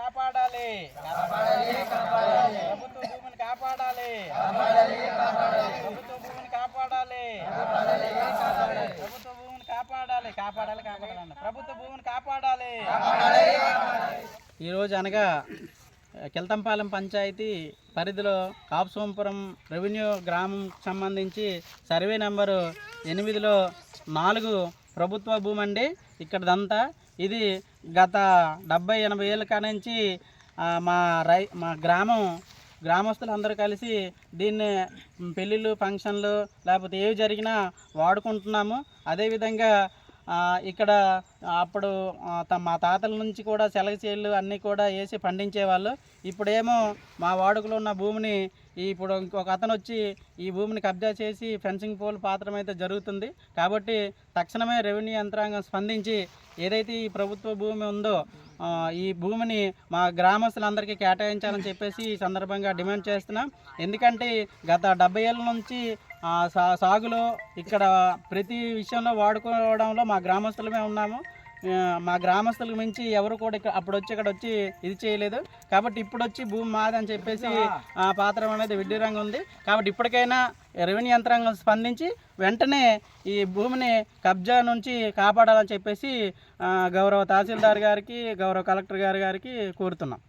కాపాడాలి. ప్రభుత్వ భూమిని కాపాడాలి. ప్రభుత్వ భూమిని కాపాడాలి. ప్రభుత్వ భూమిని కాపాడాలి. కాపాడాలి కాపాడాలి. ప్రభుత్వ భూమిని కాపాడాలి. ఈరోజు అనగా కిల్తంపాలెం పంచాయతీ పరిధిలో కాపుసోంపురం రెవెన్యూ గ్రామం సంబంధించి సర్వే నెంబరు ఎనిమిదిలో నాలుగు ప్రభుత్వ భూమి అండి ఇక్కడదంతా ఇది గత డెబ్బై ఎనభై ఏళ్ళ కానించి మా రై మా గ్రామం గ్రామస్తులు అందరూ కలిసి దీన్ని పెళ్ళిళ్ళు ఫంక్షన్లు లేకపోతే ఏవి జరిగినా వాడుకుంటున్నాము. అదేవిధంగా ఇక్కడ అప్పుడు మా తాతల నుంచి కూడా శలగ చేళ్ళు అన్నీ కూడా వేసి పండించేవాళ్ళు. ఇప్పుడేమో మా వాడుకలో ఉన్న భూమిని ఇప్పుడు ఇంకొక అతను వచ్చి ఈ భూమిని కబ్జా చేసి ఫెన్సింగ్ పోల్ పాత్రం అయితే జరుగుతుంది. కాబట్టి తక్షణమే రెవెన్యూ యంత్రాంగం స్పందించి ఏదైతే ఈ ప్రభుత్వ భూమి ఉందో ఈ భూమిని మా గ్రామస్తులందరికీ కేటాయించాలని చెప్పేసి ఈ సందర్భంగా డిమాండ్ చేస్తున్నాం. ఎందుకంటే గత డెబ్బై ఏళ్ళ నుంచి సాగులో ఇక్కడ ప్రతి విషయంలో వాడుకోవడంలో మా గ్రామస్తులమే ఉన్నాము. మా గ్రామస్తులకు మించి ఎవరు కూడా ఇక్కడ అప్పుడు వచ్చి ఇక్కడ వచ్చి ఇది చేయలేదు. కాబట్టి ఇప్పుడు వచ్చి భూమి మాది అని చెప్పేసి ఆ పాత్ర అనేది విడ్డూరంగా ఉంది. కాబట్టి ఇప్పటికైనా రెవెన్యూ యంత్రాంగం స్పందించి వెంటనే ఈ భూమిని కబ్జా నుంచి కాపాడాలని చెప్పేసి గౌరవ తహసీల్దార్ గారికి గౌరవ కలెక్టర్ గారి గారికి కోరుతున్నాం.